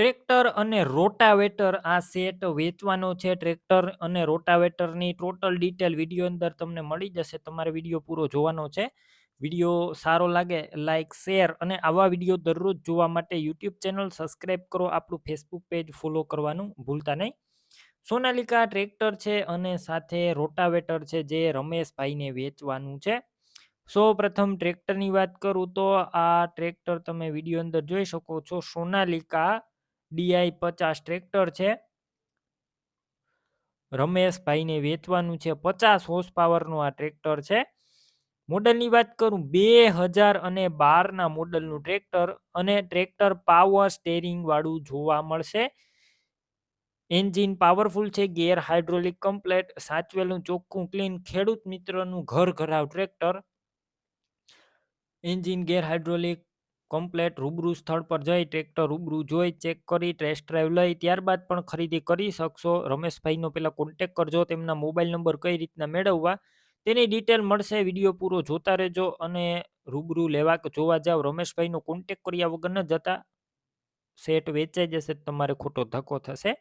Tractor અને rotavator આ set વેચવાનો છે. ટ્રેક્ટર અને રોટાવેટરની ટોટલ ડિટેલ વીડિયો અંદર તમને મળી જશે. તમારે વીડિયો પૂરો જોવાનો છે. વીડિયો સારો લાગે લાઇક શેર અને આવા વીડિયો દરરોજ જોવા માટે યુટ્યુબ ચેનલ સબસ્ક્રાઈબ કરો. આપણું ફેસબુક પેજ ફોલો કરવાનું ભૂલતા નહીં. સોનાલિકા ટ્રેક્ટર છે અને સાથે રોટાવેટર છે જે રમેશભાઈને વેચવાનું છે. સૌ પ્રથમ ટ્રેક્ટરની વાત કરું તો આ ટ્રેક્ટર તમે વીડિયો અંદર જોઈ શકો છો. સોનાલિકા ડીઆઈ પચાસ ટ્રેક્ટર છે. રમેશભાઈને વેચવાનું છે પચાસ હોર્સ પાવરનું આ ટ્રેક્ટર છે. મોડલની વાત કરું, બે હજાર અને બારના મોડલનું ટ્રેક્ટર અને ટ્રેક્ટર પાવર સ્ટેરિંગ વાળું જોવા મળશે. એન્જિન પાવરફુલ છે, ગેર હાઇડ્રોલિક કમ્પ્લેટ સાચવેલું, ચોખ્ખું ક્લીન ખેડૂત મિત્રનું ઘર ઘરાવ tractor. Engine gear hydraulic complete રૂબરૂ સ્થળ પર જઈ ટ્રેક્ટર રૂબરૂ જોઈ ચેક કરી ટેસ્ટ ડ્રાઈવ લઈ, ત્યારબાદ પણ ખરીદી કરી શકશો. રમેશભાઈનો પહેલાં કોન્ટેક કરજો, તેમના મોબાઈલ નંબર કઈ રીતના મેળવવા, તેની ડિટેલ મળશે. વીડિયો પૂરો જોતા રહેજો અને રૂબરૂ લેવા જોવા જાવ. રમેશભાઈનો કોન્ટેક કર્યા વગર ન જતા સેટ વેચાઈ જશે, તમારે ખોટો ધક્કો થશે.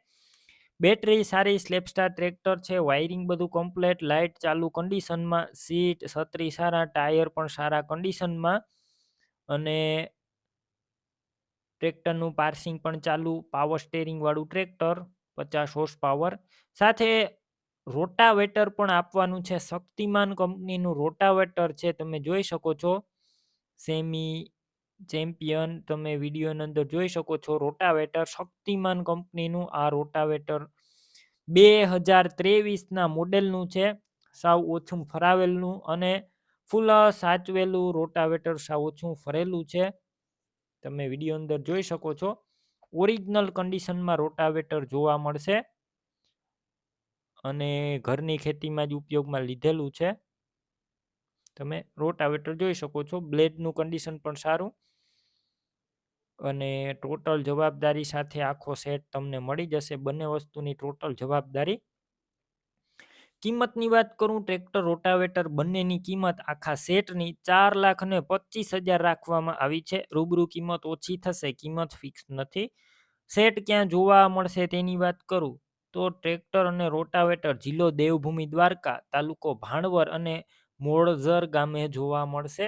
બેટરી સારી સ્લેપસ્ટાર ટ્રેક્ટર છે વાયરિંગ બધું કમ્પ્લેટ લાઇટ ચાલુ કન્ડિશનમાં સીટ છત્રી સારા ટાયર પણ સારા કન્ડિશનમાં અને ટ્રેક્ટરનું પાર્સિંગ પણ ચાલુ, પાવર સ્ટેરિંગવાળું ટ્રેક્ટર, પચાસ હોર્સ પાવર સાથે રોટાવેટર પણ આપવાનું છે. શક્તિમાન કંપનીનું રોટાવેટર છે, તમે જોઈ શકો છો. સેમી ચેમ્પિયન તમે વિડીયોની અંદર જોઈ શકો છો. રોટાવેટર શક્તિમાન કંપનીનું આ રોટાવેટર બે હજાર ત્રેવીસના મોડેલનું છે. સાવ ઓછું ફરાવેલનું અને ફૂલ સાચવેલું રોટાવેટર સાવ ઓછું ફરેલું છે. તમે વીડિયો અંદર જોઈ શકો છો. ઓરિજિનલ કન્ડિશનમાં રોટાવેટર જોવા મળશે. અને ઘરની ખેતીમાં જ ઉપયોગમાં લીધેલું છે. તમે રોટાવેટર જોઈ શકો છો. બ્લેડનું કન્ડિશન પણ સારું. અને ટોટલ જવાબદારી સાથે આખો સેટ તમને મળી જશે. બંને વસ્તુની ટોટલ જવાબદારી કિંમતની વાત કરું, ટ્રેક્ટર રોટાવેટર બંનેની કિંમત આખા સેટની ચાર લાખ ને પચીસ હજાર રાખવામાં આવી છે. રૂબરૂ કિંમત ઓછી થશે, કિંમત ફિક્સ નથી. સેટ ક્યાં જોવા મળશે તેની વાત કરું, તો ટ્રેક્ટર અને રોટાવેટર જિલ્લો દેવભૂમિ દ્વારકા, તાલુકો ભાણવર અને મોળઝર ગામે જોવા મળશે.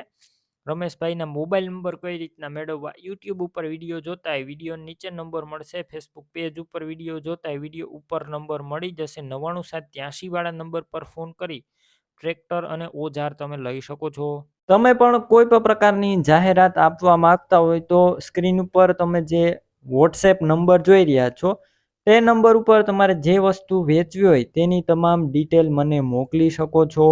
રમેશભાઈના મોબાઈલ નંબર કઈ રીતના મેળવવા? યુટ્યુબ ઉપર વીડિયો જોતા હોય વીડિયો નીચે નંબર મળશે, ફેસબુક પેજ ઉપર વીડિયો જોતા હોય વીડિયો ઉપર નંબર મળી જશે, નવ્વાણું સાત ત્યાંસી વાળા નંબર પર ફોન કરી ટ્રેક્ટર અને ઓજાર તમે લઈ શકો છો. તમે પણ કોઈ પણ પ્રકારની જાહેરાત આપવા માંગતા હોય તો સ્ક્રીન ઉપર તમે જે વોટ્સએપ નંબર જોઈ રહ્યા છો, તે નંબર ઉપર તમારે જે વસ્તુ વેચવી હોય તેની તમામ ડિટેલ મને મોકલી શકો છો.